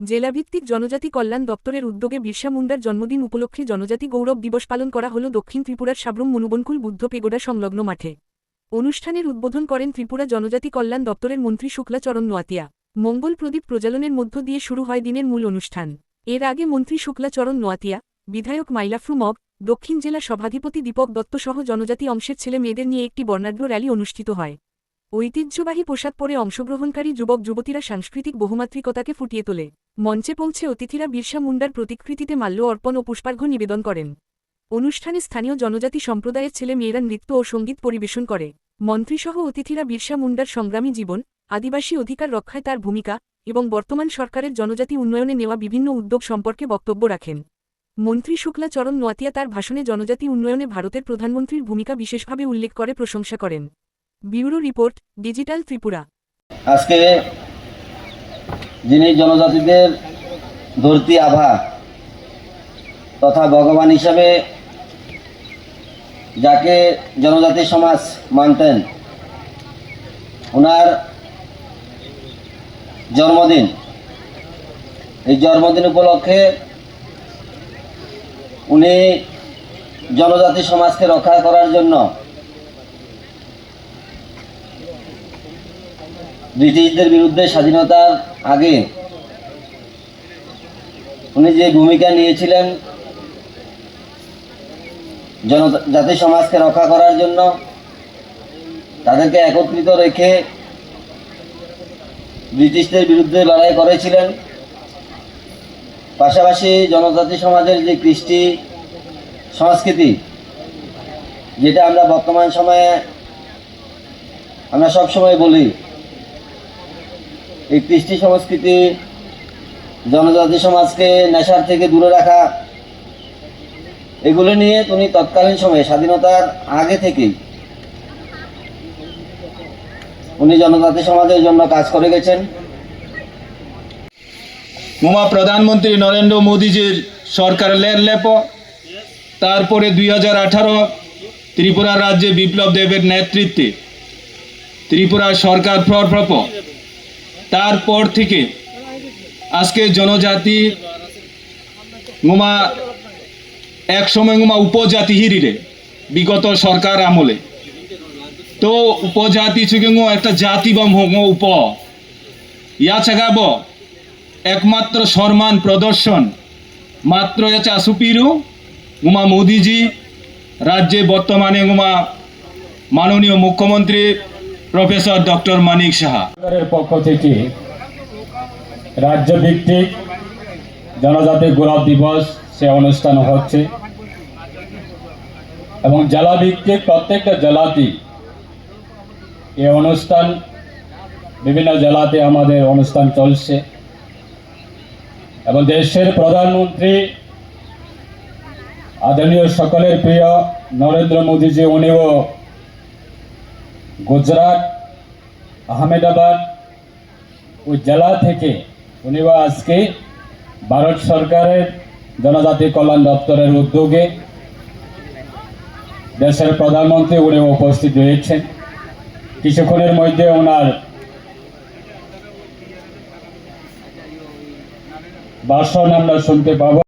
জেলাভিত্তিক জনজাতি কল্যাণ দপ্তরের উদ্যোগে বিরসা মুন্ডার জন্মদিন উপলক্ষে জনজাতি গৌরব দিবস পালন করা হল দক্ষিণ ত্রিপুরার সাবরুম মনুবনকুল বুদ্ধ পেগোডা সংলগ্ন মাঠে। অনুষ্ঠানের উদ্বোধন করেন ত্রিপুরা জনজাতি কল্যাণ দপ্তরের মন্ত্রী শুক্লাচরণ নোয়াতিয়া। মঙ্গল প্রদীপ প্রজ্বালনের মধ্য দিয়ে শুরু হয় দিনের মূল অনুষ্ঠান। এর আগে মন্ত্রী শুক্লাচরণ নোয়াতিয়া, বিধায়ক মাইলাফ্রু মগ, দক্ষিণ জেলা সভাধিপতি দীপক দত্ত সহ জনজাতি অংশের ছেলে মেয়েদের নিয়ে একটি বর্ণাঢ্য র্যালি অনুষ্ঠিত হয়। ঐতিহ্যবাহী পোশাক পরে অংশগ্রহণকারী যুবক যুবতীরা সাংস্কৃতিক বহুমাত্রিকতাকে ফুটিয়ে তোলে। মঞ্চে পৌঁছে অতিথিরা বিরসা মুন্ডার প্রতিকৃতিতে মাল্য অর্পণ ও পুষ্পার্ঘ্য নিবেদন করেন। অনুষ্ঠানে স্থানীয় জনজাতি সম্প্রদায়ের ছেলে মেয়েরা নৃত্য ও সংগীত পরিবেশন করে। মন্ত্রীসহ অতিথিরা বিরসা মুন্ডার সংগ্রামী জীবন, আদিবাসী অধিকার রক্ষায় তার ভূমিকা এবং বর্তমান সরকারের জনজাতি উন্নয়নে নেওয়া বিভিন্ন উদ্যোগ সম্পর্কে বক্তব্য রাখেন। মন্ত্রী শুক্লা চরণ নোয়াতিয়া তার ভাষণে জনজাতি উন্নয়নে ভারতের প্রধানমন্ত্রীর ভূমিকা বিশেষভাবে উল্লেখ করে প্রশংসা করেন। Bureau report, digital Tripura. আজকে যিনি জনজাতিদের ধরতি আভা তথা ভগবান হিসাবে যাকে জনজাতি সমাজ মানতেন ওনার জন্মদিন, এই জন্মদিন উপলক্ষে উনি জনজাতি সমাজকে রক্ষা করার জন্য ব্রিটিশদের বিরুদ্ধে স্বাধীনতার আগে উনি যে ভূমিকা নিয়েছিলেন জনজাতি সমাজকে রক্ষা করার জন্য, তাদেরকে একত্রিত রেখে ব্রিটিশদের বিরুদ্ধে লড়াই করেছিলেন। পাশাপাশি জনজাতি সমাজের যে কৃষ্টি সংস্কৃতি, যেটা আমরা বর্তমান সময়ে আমরা সবসময় বলি এই কৃষ্টি সংস্কৃতি, জনজাতি সমাজকে নেশার থেকে দূরে রাখা, এগুলো নিয়ে উনি তৎকালীন সময়ে স্বাধীনতার আগে থেকেই উনি জনজাতি সমাজের জন্য কাজ করে গেছেন। মোমা প্রধানমন্ত্রী নরেন্দ্র মোদীজির সরকার লেপ, তারপরে দুই হাজার আঠারো ত্রিপুরা রাজ্যে বিপ্লব দেবের নেতৃত্বে ত্রিপুরা সরকার প্রপ্রপ তারপর থেকে আজকে জনজাতি গোমা এক সময় গোমা উপজাতি হিরিরে, বিগত সরকার আমলে। তো উপজাতি থেকে একটা জাতি বা উপ। ইয়া ছাগাব একমাত্র সম্মান প্রদর্শন। মাত্র এচা সুপিরু উমা মোদিজি, রাজ্যে বর্তমানে উমা মাননীয় মুখ্যমন্ত্রী প্রফেসর ডক্টর মানিক সাহা। সরকারের পক্ষ থেকে রাজ্যভিত্তিক জনজাতি গোলাপ দিবস সে অনুষ্ঠান হচ্ছে এবং জেলাভিত্তিক প্রত্যেকটা জেলাতে এই অনুষ্ঠান, বিভিন্ন জেলাতে আমাদের অনুষ্ঠান চলছে এবং দেশের প্রধানমন্ত্রী, আদরণীয় সকলের প্রিয় নরেন্দ্র মোদীজি, উনিও গুজরাট, আহমেদাবাদ ওই জেলা থেকে উনিও আজকে ভারত সরকারের জনজাতি কল্যাণ দপ্তরের উদ্যোগে দেশের প্রধানমন্ত্রী উনি উপস্থিত রয়েছেন কিছুক্ষণের মধ্যে ওনার ভাষণ আমরা শুনতে পাবো।